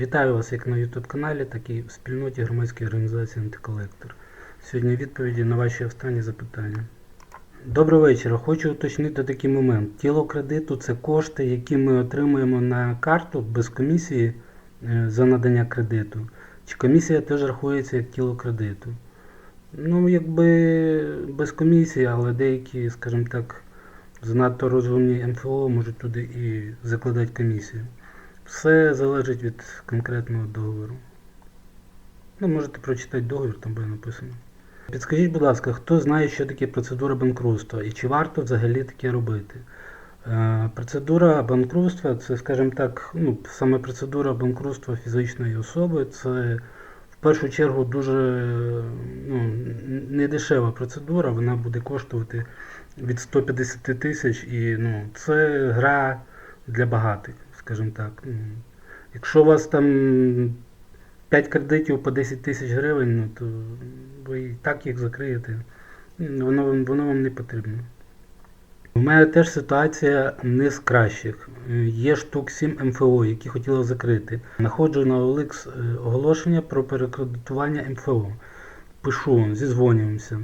Вітаю вас як на YouTube каналі, так і в спільноті громадської організації Антиколектор. Сьогодні відповіді на ваші останні запитання. Добрий вечір. Хочу уточнити такий момент. Тіло кредиту це кошти, які ми отримуємо на карту без комісії е, за надання кредиту. Чи комісія теж рахується як тіло кредиту? Ну, якби без комісії, але деякі, скажімо так, занадто розумні МФО можуть туди і закладати комісію. Все залежить від конкретного договору. Ну, можете прочитати договір, там буде написано. Підскажіть, будь ласка, хто знає, що таке процедура банкрутства і чи варто взагалі таке робити? Е, Процедура банкрутства це, скажімо так, ну, саме процедура банкрутства фізичної особи, це в першу чергу дуже ну, недешева процедура, вона буде коштувати від 150 тисяч і ну, це гра для багатих, скажімо так. Якщо у вас там 5 кредитів по 10 тисяч гривень, ну, то ви і так їх закриєте. Воно, воно вам не потрібно. У мене теж ситуація не з кращих. Є штук 7 МФО, які хотіли закрити. Находжу на OLX е, оголошення про перекредитування МФО. Пишу, зізвонюємося.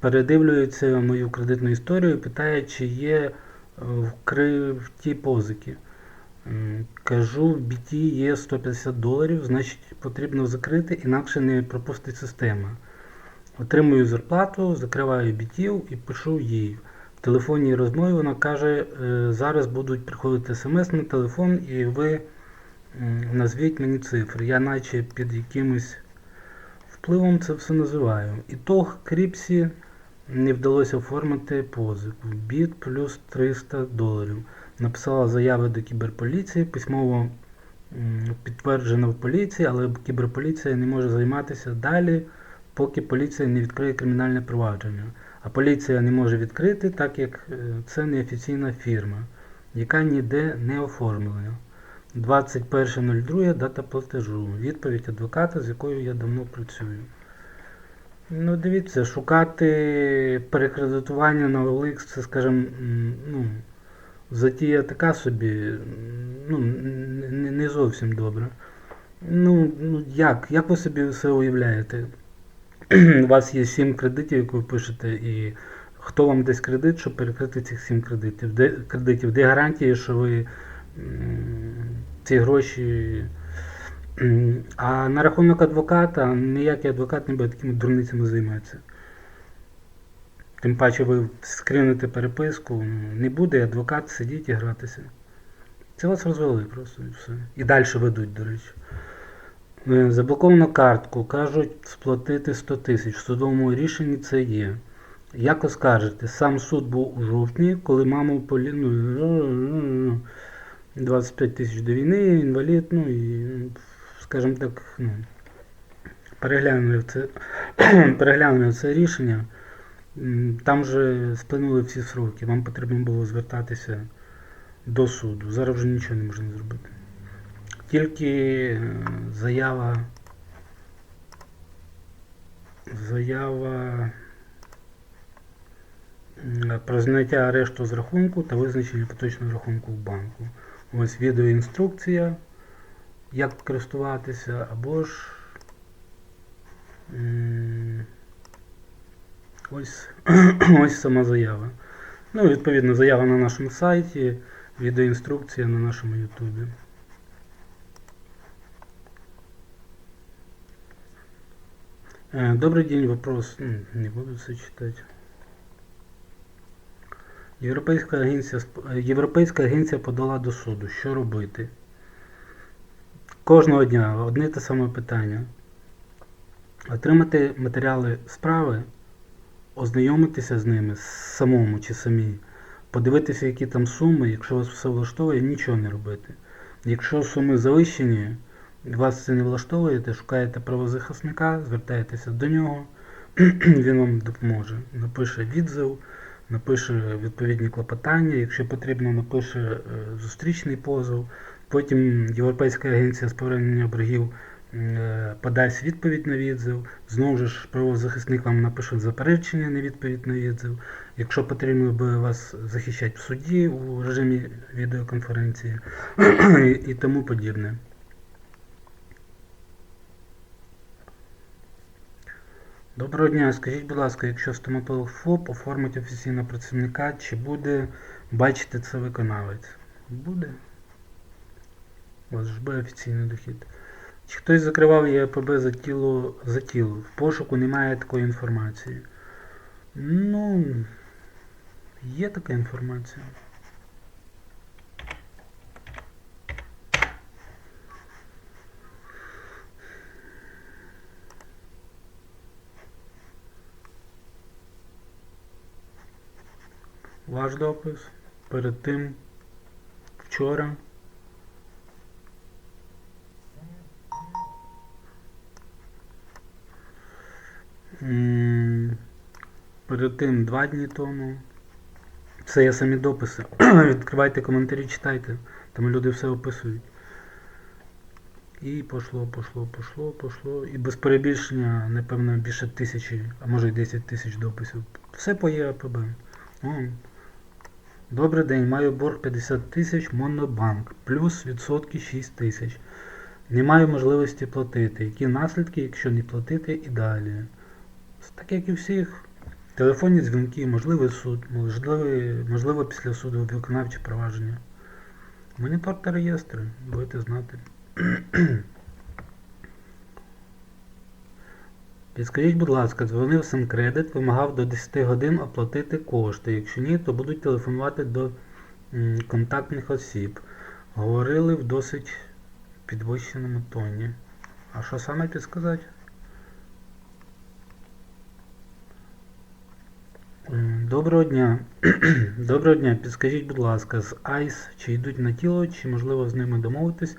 Передивлюється мою кредитну історію, питає, чи є е, вкриті позики. Кажу, в BT є 150 доларів, значить потрібно закрити, інакше не пропустить система. Отримую зарплату, закриваю бітів і пишу їй. В телефонній розмові вона каже, «Е, зараз будуть приходити смс на телефон і ви назвіть мені цифри. Я наче під якимось впливом це все називаю. Ітог Кріпсі не вдалося оформити позику. Біт плюс 300 доларів. Написала заяви до кіберполіції, письмово підтверджено в поліції, але кіберполіція не може займатися далі, поки поліція не відкриє кримінальне провадження. А поліція не може відкрити, так як е, це неофіційна фірма, яка ніде не оформлена. 21.02 дата платежу. Відповідь адвоката, з якою я давно працюю. Ну, дивіться, шукати перекредитування на OLX, це, скажімо, ну, затія така собі, ну, не, зовсім добра. Ну, ну як? Як ви собі все уявляєте? У вас є 7 кредитів, як ви пишете, і хто вам дасть кредит, щоб перекрити цих 7 кредитів? Де, кредитів? Де гарантії, що ви ці гроші. А на рахунок адвоката, ніякий адвокат не буде такими дурницями займатися. Тим паче ви скринете переписку, ну, не буде адвокат сидіти і гратися. Це вас розвели просто і все. І далі ведуть, до речі. Е, Заблоковано картку, кажуть сплатити 100 тисяч. В судовому рішенні це є. Як оскаржити? Сам суд був у жовтні, коли маму полі... ну, 25 тисяч до війни, інвалід, ну і, скажімо так, ну, переглянули це, переглянули це рішення. Там же сплинули всі сроки, вам потрібно було звертатися до суду. Зараз вже нічого не можна зробити. Тільки е, заява. Заява про зняття арешту з рахунку та визначення поточного рахунку в банку. Ось відеоінструкція, як користуватися, або ж ось, ось сама заява. Ну, відповідно, заява на нашому сайті, відеоінструкція на нашому ютубі. Е, Добрый день, вопрос. Не буду це читати. Європейська агенція, е, Європейська агенція подала до суду. Що робити? Кожного дня одне те саме питання. Отримати матеріали справи, ознайомитися з ними самому чи самій, подивитися, які там суми, якщо вас все влаштовує, нічого не робити. Якщо суми завищені, вас це не влаштовує, то шукаєте правозахисника, звертаєтеся до нього, він вам допоможе. Напише відзив, напише відповідні клопотання, якщо потрібно, напише е, зустрічний позов. Потім Європейська агенція з повернення боргів е, подасть відповідь на відзив. Знову ж правозахисник вам напише заперечення на відповідь на відзив. Якщо потрібно буде вас захищати в суді у режимі відеоконференції і, тому подібне. Доброго дня. Скажіть, будь ласка, якщо стоматолог ФОП оформить офіційного працівника, чи буде бачити це виконавець? Буде. Буде офіційний дохід. Чи хтось закривав ЄПБ за тіло за тіло? В пошуку немає такої інформації. Ну, є така інформація. Ваш допис перед тим вчора. Перед тим два дні тому. Це є самі дописи. Відкривайте коментарі, читайте. Там люди все описують. І пошло, пошло, пошло, пошло. І без перебільшення, напевно, більше тисячі, а може й 10 тисяч дописів. Все по ЄАПБ. О. Добрий день, маю борг 50 тисяч Монобанк, плюс відсотки 6 тисяч. Не маю можливості платити. Які наслідки, якщо не платити і далі? Так як і всіх. Телефонні дзвінки, можливий суд, можливий, можливо після суду виконавче провадження. Монітор та реєстри, будете знати. Підскажіть, будь ласка, дзвонив Синкредит, вимагав до 10 годин оплатити кошти. Якщо ні, то будуть телефонувати до контактних осіб. Говорили в досить підвищеному тоні. А що саме підсказати? Доброго дня. Доброго дня. Підскажіть, будь ласка, з АЙС чи йдуть на тіло, чи можливо з ними домовитись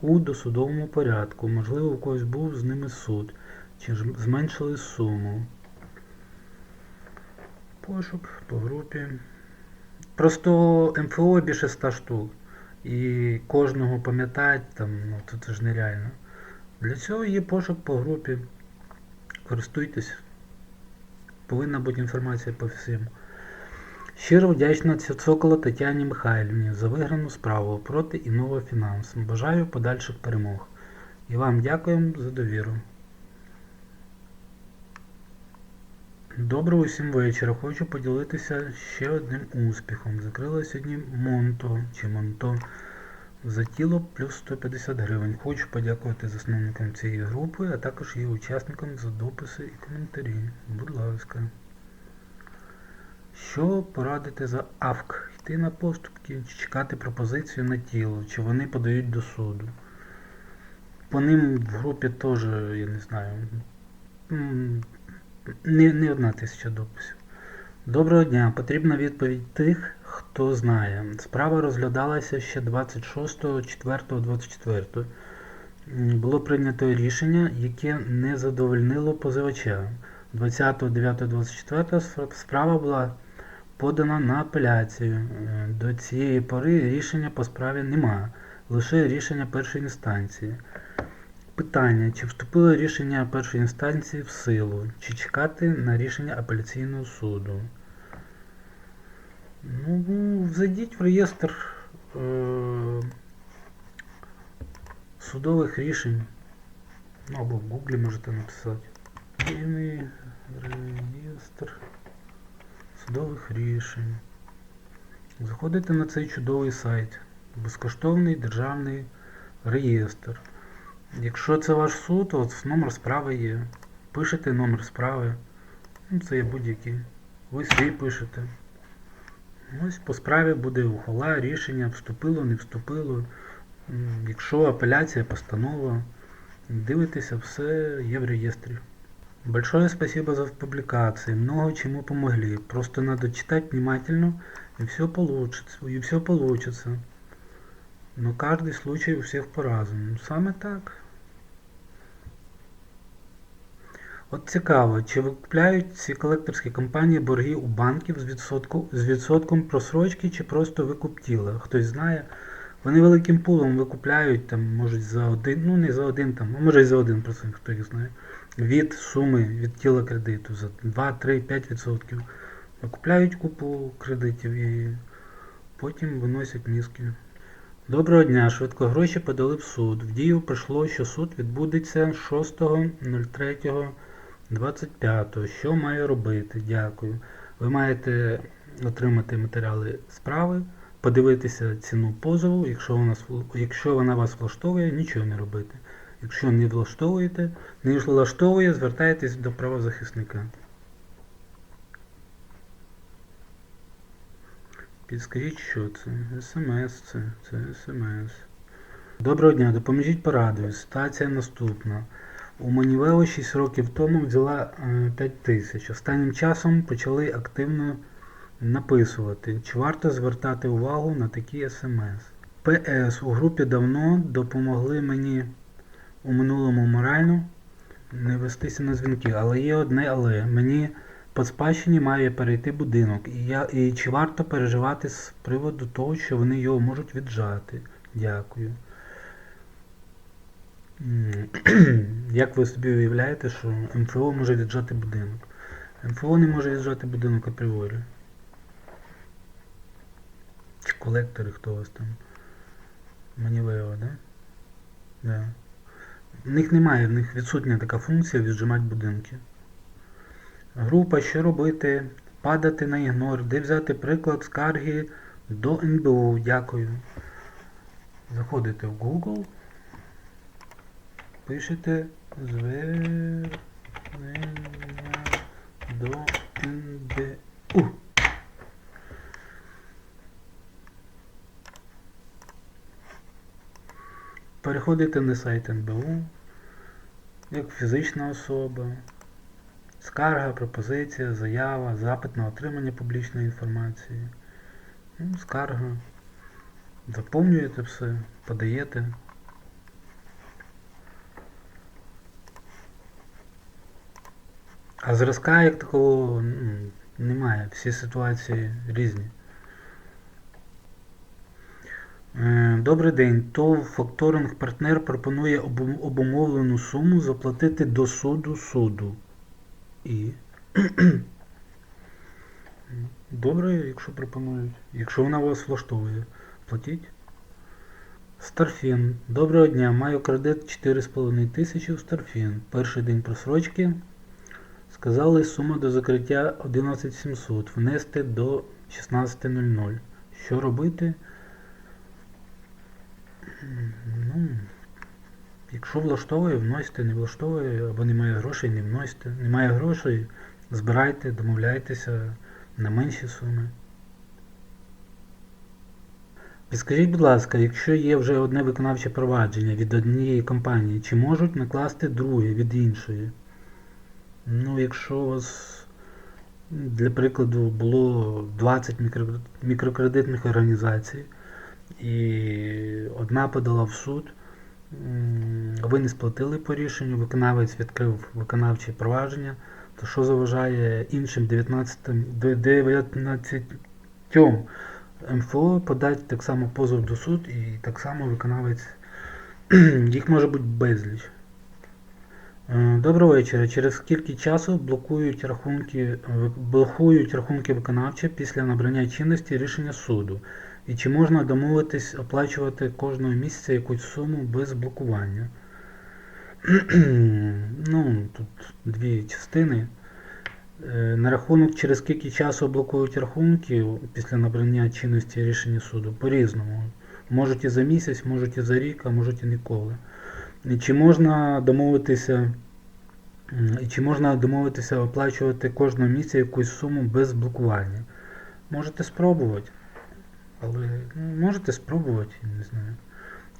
у досудовому порядку? Можливо, у когось був з ними суд, чи ж зменшили суму? Пошук по групі. Просто МФО більше 100 штук. І кожного пам'ятати там, ну це ж нереально. Для цього є пошук по групі. Користуйтесь. Повинна бути інформація по всім. Щиро вдячна Цокола Тетяні Михайлівні за виграну справу проти Інова Фінанс. Бажаю подальших перемог. І вам дякуємо за довіру. Доброго всім вечора. Хочу поділитися ще одним успіхом. Закрила сьогодні Монто чи Монто за тіло плюс 150 гривень. Хочу подякувати засновникам цієї групи, а також її учасникам за дописи і коментарі. Будь ласка. Що порадити за АВК? Йти на поступки, чи чекати пропозицію на тіло, чи вони подають до суду. По ним в групі теж, я не знаю, не, не одна тисяча дописів. Доброго дня. Потрібна відповідь тих, хто знає. Справа розглядалася ще 26.04.24. Було прийнято рішення, яке не задовольнило позивача. 20.09.24 справа була подана на апеляцію. Е, До цієї пори рішення по справі немає, лише рішення першої інстанції. Питання, чи вступило рішення першої інстанції в силу, чи чекати на рішення апеляційного суду. Ну, зайдіть в реєстр е- судових рішень. Ну, або в гуглі можете написати. Єдиний реєстр судових рішень. Заходите на цей чудовий сайт. Безкоштовний державний реєстр. Якщо це ваш суд, от номер справи є. Пишете номер справи. Ну, це є будь-який. Ви свій пишете. Ось по справі буде ухвала, рішення, вступило, не вступило. Якщо апеляція, постанова, дивитеся, все є в реєстрі. Большое спасибо за публикации, много чему помогли. Просто надо читать внимательно. И все получится. Но каждый случай у всех по-разному. Саме так. От цікаво, чи викупляють ці колекторські компанії борги у банків з, відсотку, з відсотком просрочки, чи просто викуп тіла? Хтось знає, Вони великим пулом викупляють, там, можуть за один, ну не за один, там, а може і за один процент, хто їх знає, від суми, від тіла кредиту, за 2, 3, 5 відсотків. Викупляють купу кредитів і потім виносять мізки. Доброго дня, швидко гроші подали в суд. В дію прийшло, що суд відбудеться 6.03.25. Що маю робити? Дякую. Ви маєте отримати матеріали справи, подивитися ціну позову. Якщо вона, якщо вона вас влаштовує, нічого не робити. Якщо не влаштовуєте, не влаштовує, звертайтесь до правозахисника. Підскажіть, що це? СМС це, це СМС. Доброго дня, допоможіть порадою. Ситуація наступна. У Манівео 6 років тому взяла е, 5 тисяч. Останнім часом почали активно написувати. Чи варто звертати увагу на такі смс? ПС у групі давно допомогли мені у минулому морально не вестися на дзвінки, але є одне але. Мені по спадщині має перейти будинок. І, я, і чи варто переживати з приводу того, що вони його можуть віджати? Дякую. Як ви собі уявляєте, що МФО може віджати будинок? МФО не може віджати будинок апріорі. Чи колектори, хто у вас там? Манівео, да? Да. В них немає, в них відсутня така функція віджимати будинки. Група, що робити? Падати на ігнор, де взяти приклад скарги до НБУ. Дякую. Заходите в Google, пишете звернення до НБУ. Переходите на сайт НБУ, як фізична особа, скарга, пропозиція, заява, запит на отримання публічної інформації. Ну, скарга. Заповнюєте все, подаєте. А зразка як такого немає. Всі ситуації різні. Е, Добрий день. ТОВ факторинг партнер пропонує обумовлену суму заплатити до суду суду. І. Добре, якщо пропонують. Якщо вона вас влаштовує, платіть. Старфін. Доброго дня. Маю кредит 4,5 тисячі в Старфін. Перший день просрочки. Сказали сума до закриття 11700. Внести до 16.00. Що робити? Ну, якщо влаштовує, вносите, не влаштовує, або немає грошей, не вносите. Немає грошей, збирайте, домовляйтеся на менші суми. Підскажіть, будь ласка, якщо є вже одне виконавче провадження від однієї компанії, чи можуть накласти друге від іншої? Ну, якщо у вас, для прикладу, було 20 мікрокредитних організацій, і одна подала в суд, ви не сплатили по рішенню, виконавець відкрив виконавче провадження, то що заважає іншим 19, 19 МФО подати так само позов до суд і так само виконавець, їх може бути безліч. Е, Доброго вечора. Через скільки часу блокують рахунки, блокують рахунки виконавчі після набрання чинності рішення суду? І чи можна домовитись оплачувати кожного місяця якусь суму без блокування? ну, тут дві частини. Е, На рахунок, через скільки часу блокують рахунки після набрання чинності рішення суду? По-різному. Можуть і за місяць, можуть і за рік, а можуть і ніколи. І Чи можна домовитися, чи можна домовитися оплачувати кожного місяця якусь суму без блокування? Можете спробувати. Але ну, можете спробувати, не знаю.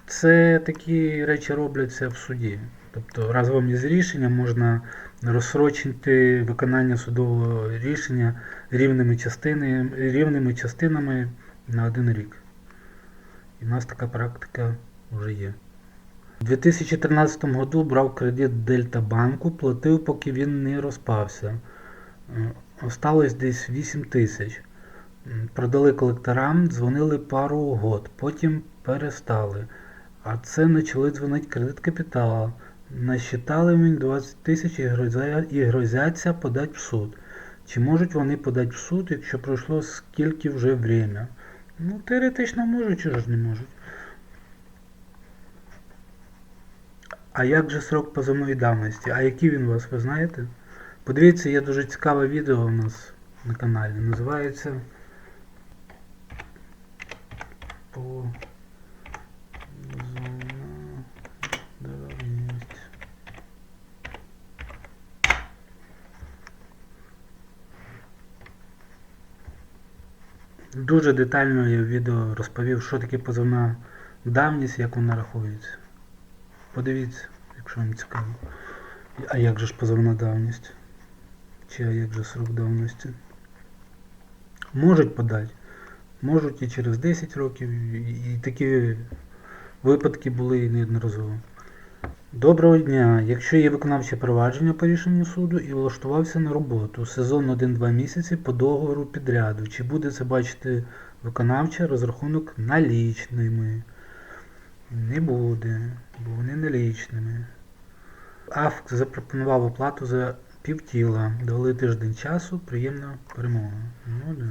Це такі речі робляться в суді. Тобто разом із рішенням можна розсрочити виконання судового рішення рівними, частини, рівними частинами на один рік. І в нас така практика вже є. У 2013 году брав кредит Дельта банку, платив, поки він не розпався. Е, Осталось десь 8 тисяч. Продали колекторам, дзвонили пару год, потім перестали. А це почали дзвонити кредит капітал. Насчитали мені 20 тисяч і грозяться подати в суд. Чи можуть вони подати в суд, якщо пройшло скільки вже время? Ну, теоретично можуть, чи ж не можуть. А як же срок позовної давності? А який він у вас, ви знаєте? Подивіться, є дуже цікаве відео у нас на каналі. Називається по давність. Дуже детально я в відео розповів, що таке позовна давність, як вона рахується. Подивіться, якщо вам цікаво. А як же ж позовна давність? Чи а як же срок давності? Можуть подати. Можуть і через 10 років, і, такі випадки були і неодноразово. Доброго дня! Якщо є виконавче провадження по рішенню суду і влаштувався на роботу сезон 1-2 місяці по договору підряду, чи буде це бачити виконавче розрахунок налічними? Не буде, бо вони налічними. АФК запропонував оплату за півтіла. Дали тиждень часу, приємна перемога. Ну да.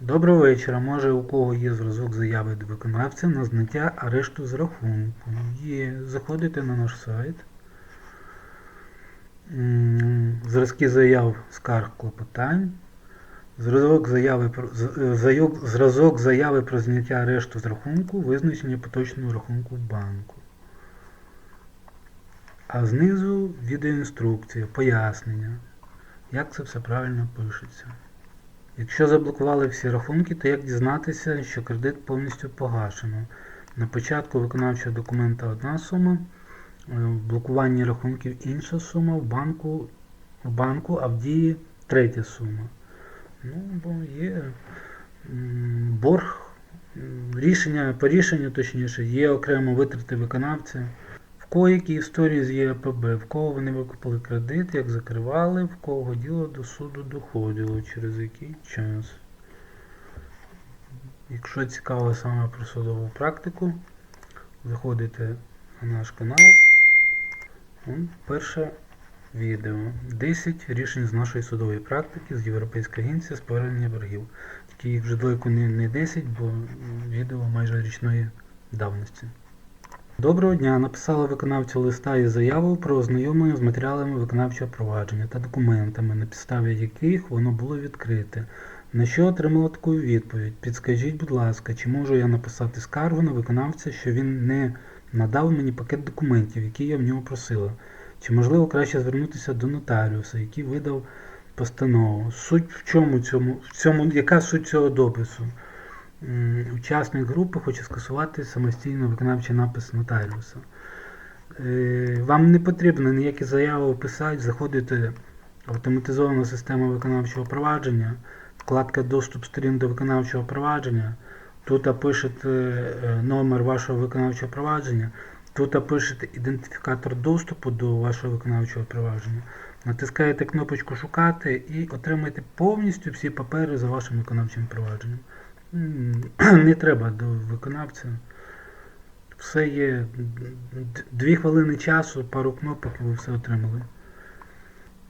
Доброго вечора. Може у кого є зразок заяви до виконавця на зняття арешту з рахунку. Є. Заходите на наш сайт. Зразки заяв скарг клопотань. Зразок заяви про з- е, зразок заяви про зняття арешту з рахунку, визначення поточного рахунку банку. А знизу відеоінструкція, пояснення, як це все правильно пишеться. Якщо заблокували всі рахунки, то як дізнатися, що кредит повністю погашено? На початку виконавчого документа одна сума, е, в блокуванні рахунків інша сума, в банку, в банку, а в дії третя сума. Ну, бо є борг, рішення, по рішенню точніше, є окремо витрати виконавця. В кого які історії з ЄПБ, в кого вони викупили кредит, як закривали, в кого діло до суду доходило, через який час. Якщо цікаво саме про судову практику, заходите на наш канал. Вон перше відео. 10 рішень з нашої судової практики з Європейської агенції з повернення боргів. Їх вже далеко не, не 10, бо відео майже річної давності. Доброго дня! Написала виконавцю листа із заявою про ознайомлення з матеріалами виконавчого провадження та документами, на підставі яких воно було відкрите. На що отримала таку відповідь? Підскажіть, будь ласка, чи можу я написати скаргу на виконавця, що він не надав мені пакет документів, які я в нього просила? Чи можливо краще звернутися до нотаріуса, який видав постанову? Суть в чому цьому, в цьому яка суть цього допису? Учасник групи хоче скасувати самостійно виконавчий напис нотаріуса. Е, Вам не потрібно ніякі заяви писати, заходите в автоматизовану систему виконавчого провадження, вкладка Доступ сторін до виконавчого провадження. Тут пишете е, номер вашого виконавчого провадження, тут пишете ідентифікатор доступу до вашого виконавчого провадження. Натискаєте кнопочку Шукати і отримаєте повністю всі папери за вашим виконавчим провадженням. Не треба до виконавця. Все є. Дві хвилини часу, пару кнопок і ви все отримали.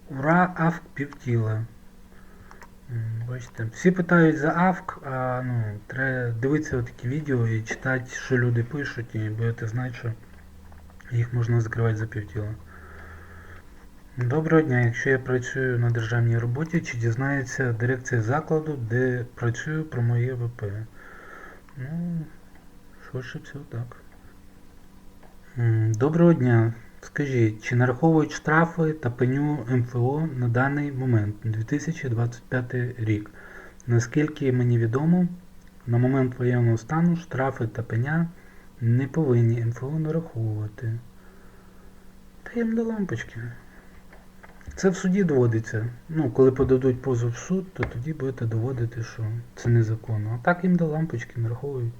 Ура, авк півтіла. Бачите, всі питають за авк, а ну, треба дивитися такі відео і читати, що люди пишуть, і будете знати, що їх можна закривати за півтіла. Доброго дня, якщо я працюю на державній роботі, чи дізнається дирекція закладу, де працюю про моє ВП? Ну, швидше всього так. Доброго дня. Скажіть, чи нараховують штрафи та пеню МФО на даний момент, 2025 рік? Наскільки мені відомо, на момент воєнного стану штрафи та пеня не повинні МФО нараховувати. Та їм до лампочки. Це в суді доводиться. Ну, коли подадуть позов в суд, то тоді будете доводити, що це незаконно. А так їм до лампочки нараховують.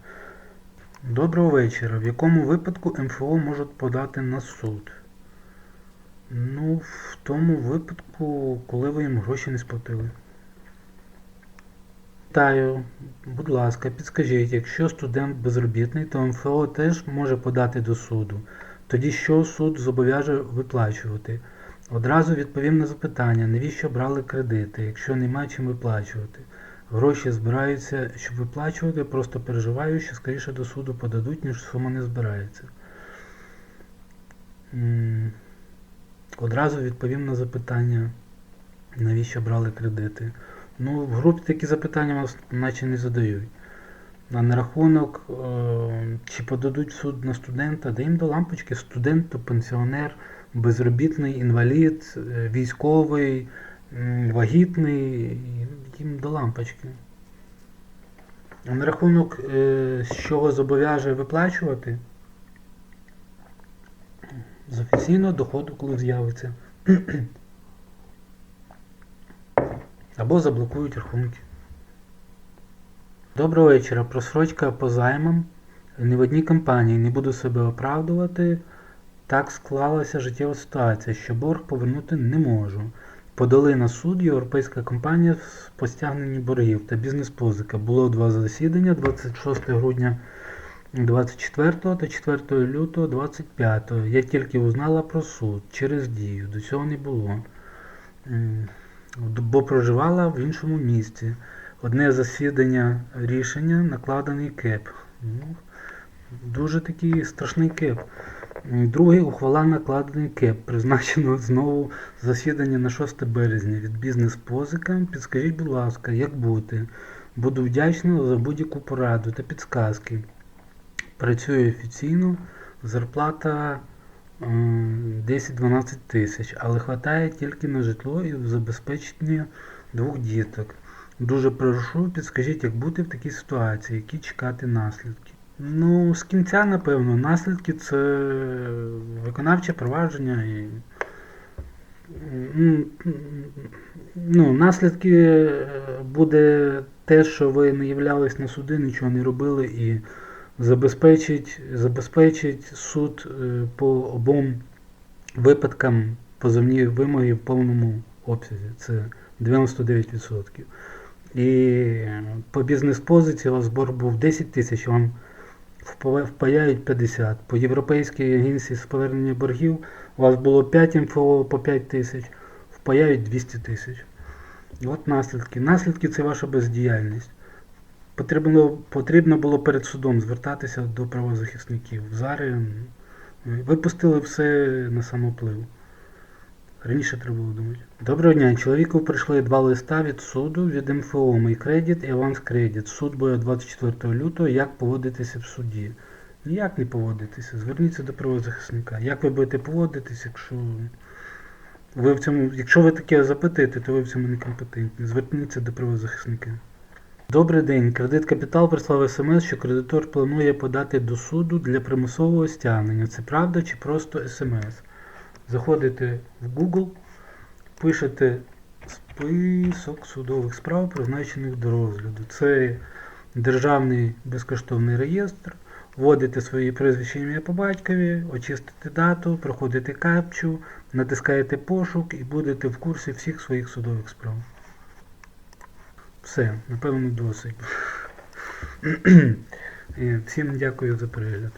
Доброго вечора. В якому випадку МФО можуть подати на суд? Ну, в тому випадку, коли ви їм гроші не сплатили. Вітаю, будь ласка, підскажіть, якщо студент безробітний, то МФО теж може подати до суду. Тоді що суд зобов'яже виплачувати? Одразу відповім на запитання, навіщо брали кредити, якщо нема чим виплачувати. Гроші збираються, щоб виплачувати, просто переживаю, що скоріше до суду подадуть, ніж сума не збирається. Одразу відповім на запитання, навіщо брали кредити. Ну, в групі такі запитання вас наче не задають. А на рахунок, е, чи подадуть суд на студента, да їм до лампочки студент, пенсіонер, безробітний, інвалід, е, військовий, вагітний, їм до лампочки. А на рахунок, е, з чого зобов'яже виплачувати, з офіційного доходу, коли з'явиться. Або заблокують рахунки. Доброго вечора. Просрочка по займам. Ні в одній компанії не буду себе оправдувати. Так склалася життєва ситуація, що борг повернути не можу. Подали на суд європейська компанія з- по стягненні боргів та бізнес-позика. Було два засідання 26 грудня 24 та 4 лютого 25. Я тільки узнала про суд через дію. До цього не було. Бо проживала в іншому місті. Одне засідання рішення накладений кеп. Ну, дуже такий страшний кеп. Другий ухвала накладений кеп. Призначено знову засідання на 6 березня від бізнес-позика. Підскажіть, будь ласка, як бути? Буду вдячна за будь-яку пораду та підсказки. Працюю офіційно, зарплата 10-12 тисяч, але вистачає тільки на житло і забезпечення двох діток. Дуже прошу, підскажіть, як бути в такій ситуації, які чекати наслідки. Ну, з кінця, напевно, наслідки це виконавче провадження і. м, Ну, наслідки е, буде те, що ви не являлись на суди, нічого не робили і забезпечить, забезпечить суд е, по обом випадкам позовні вимоги в повному обсязі. Це 99%. І по бізнес-позиції у вас борг був 10 тисяч, вам впаяють 50. По Європейській агенції з повернення боргів у вас було 5 МФО по 5 тисяч, впаяють 200 тисяч. От наслідки. Наслідки це ваша бездіяльність. Потрібно, потрібно було перед судом звертатися до правозахисників. М, випустили все на самоплив. Раніше треба було думати. Доброго дня. Чоловіку прийшли два листа від суду від МФО «Мій кредит» і «Аванс кредит». Суд буде 24 лютого. Як поводитися в суді? Ніяк не поводитися. Зверніться до правозахисника. Як ви будете поводитися, якщо ви в цьому, якщо ви таке запитаєте, то ви в цьому некомпетентні. Зверніться до правозахисника. Добрий день. Кредит Капітал прислав смс, що кредитор планує подати до суду для примусового стягнення. Це правда чи просто смс? Заходите в Google, пишете список судових справ, призначених до розгляду. Це державний безкоштовний реєстр. Вводите свої прізвища ім'я по батькові, очистите дату, проходите капчу, натискаєте пошук і будете в курсі всіх своїх судових справ. Все, напевно, досить. Всім дякую за перегляд.